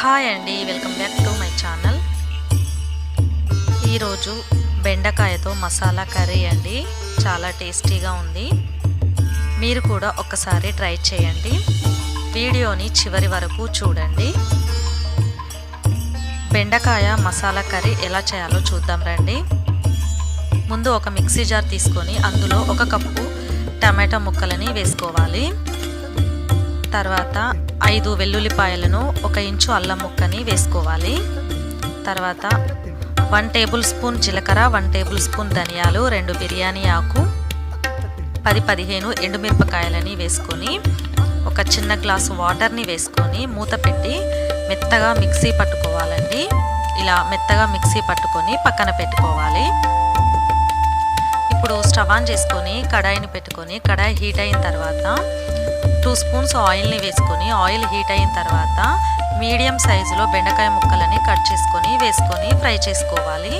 Hi అండి welcome back to my channel ఈరోజు బెండకాయతో మసాలా కర్రీ అండి. చాలా టేస్టీగా ఉంది. మీరు కూడా ఒకసారి ట్రై చేయండి. వీడియోని చివరి వరకు చూడండి. బెండకాయ మసాలా కర్రీ ఎలా చేయాలో చూద్దాం రండి. ముందు ఒక మిక్సీ జార్ తీసుకొని అందులో ఒక కప్పు టమాటా ముక్కలని వేసుకోవాలి. తర్వాత ఐదు వెల్లుల్లిపాయలను ఒక ఇంచు అల్లం ముక్కని వేసుకోవాలి. తర్వాత వన్ టేబుల్ స్పూన్ జీలకర్ర వన్ టేబుల్ స్పూన్ ధనియాలు రెండు బిర్యానీ ఆకు పది పదిహేను ఎండుమిరపకాయలని వేసుకొని ఒక చిన్న గ్లాసు వాటర్ని వేసుకొని మూత పెట్టి మెత్తగా మిక్సీ పట్టుకోవాలండి. ఇలా మెత్తగా మిక్సీ పట్టుకొని పక్కన పెట్టుకోవాలి. ఇప్పుడు స్టవ్ ఆన్ చేసుకొని కడాయిని పెట్టుకొని కడాయి హీట్ అయిన తర్వాత టూ స్పూన్స్ ఆయిల్ని వేసుకొని ఆయిల్ హీట్ అయిన తర్వాత మీడియం సైజులో బెండకాయ ముక్కలని కట్ చేసుకొని వేసుకొని ఫ్రై చేసుకోవాలి.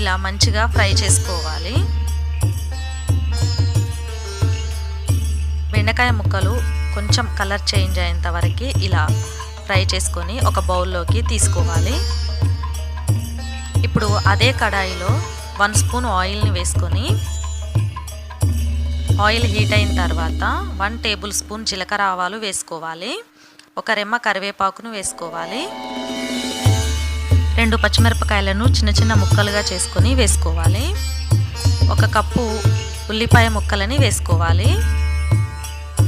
ఇలా మంచిగా ఫ్రై చేసుకోవాలి. బెండకాయ ముక్కలు కొంచెం కలర్ చేంజ్ అయ్యేంత వరకు ఇలా ఫ్రై చేసుకొని ఒక బౌల్లోకి తీసుకోవాలి. ఇప్పుడు అదే కడాయిలో వన్ స్పూన్ ఆయిల్ని వేసుకొని ఆయిల్ హీట్ అయిన తర్వాత వన్ టేబుల్ స్పూన్ జీలకర్ర ఆవాలు వేసుకోవాలి. ఒక రెమ్మ కరివేపాకును వేసుకోవాలి. రెండు పచ్చిమిరపకాయలను చిన్న చిన్న ముక్కలుగా చేసుకొని వేసుకోవాలి. ఒక కప్పు ఉల్లిపాయ ముక్కలని వేసుకోవాలి.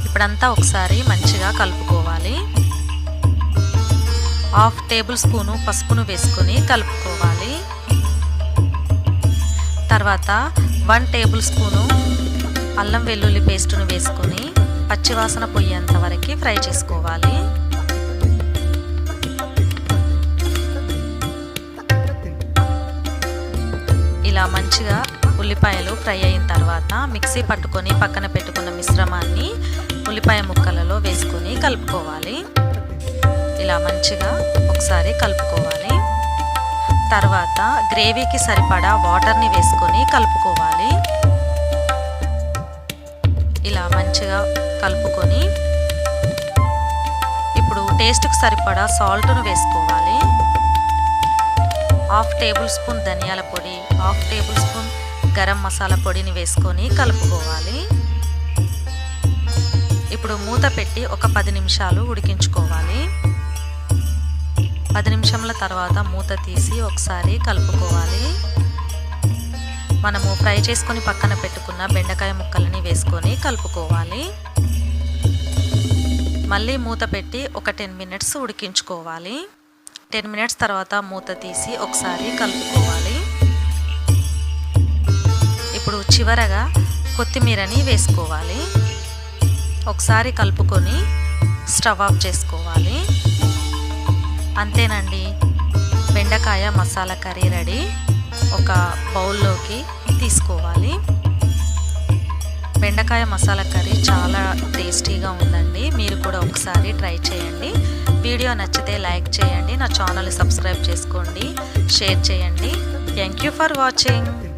ఇప్పుడంతా ఒకసారి మంచిగా కలుపుకోవాలి. హాఫ్ టేబుల్ స్పూను పసుపును వేసుకొని కలుపుకోవాలి. తర్వాత వన్ టేబుల్ స్పూను అల్లం వెల్లుల్లి పేస్టును వేసుకొని పచ్చివాసన పొయ్యేంత వరకు ఫ్రై చేసుకోవాలి. ఇలా మంచిగా ఉల్లిపాయలు ఫ్రై అయిన తర్వాత మిక్సీ పట్టుకొని పక్కన పెట్టుకున్న మిశ్రమాన్ని ఉల్లిపాయ ముక్కలలో వేసుకొని కలుపుకోవాలి. ఇలా మంచిగా ఒకసారి కలుపుకోవాలి. తర్వాత గ్రేవీకి సరిపడా వాటర్ని వేసుకొని కలుపుకోవాలి. ఇలా మంచిగా కలుపుకొని ఇప్పుడు టేస్ట్కి సరిపడా సాల్ట్ను వేసుకోవాలి. హాఫ్ టేబుల్ స్పూన్ ధనియాల పొడి half tablespoon garam masala పొడిని వేసుకొని కలుపుకోవాలి. ఇప్పుడు మూత పెట్టి ఒక పది నిమిషాలు ఉడికించుకోవాలి. పది నిమిషముల తర్వాత మూత తీసి ఒకసారి కలుపుకోవాలి. మనము ఫ్రై చేసుకొని పక్కన పెట్టుకున్న బెండకాయ ముక్కలని వేసుకొని కలుపుకోవాలి. మళ్ళీ మూత పెట్టి ఒక టెన్ మినిట్స్ ఉడికించుకోవాలి. టెన్ మినిట్స్ తర్వాత మూత తీసి ఒకసారి కలుపుకోవాలి. ఇప్పుడు చివరగా కొత్తిమీరని వేసుకోవాలి. ఒకసారి కలుపుకొని స్టవ్ ఆఫ్ చేసుకోవాలి. అంతేనండి. బెండకాయ మసాలా కర్రీ రెడీ. ఒక బౌల్లోకి తీసుకోవాలి. బెండకాయ మసాలా కర్రీ చాలా టేస్టీగా ఉందండి. మీరు కూడా ఒకసారి ట్రై చేయండి. వీడియో నచ్చితే లైక్ చేయండి. నా ఛానల్ సబ్స్క్రైబ్ చేసుకోండి. షేర్ చేయండి. Thank you for watching.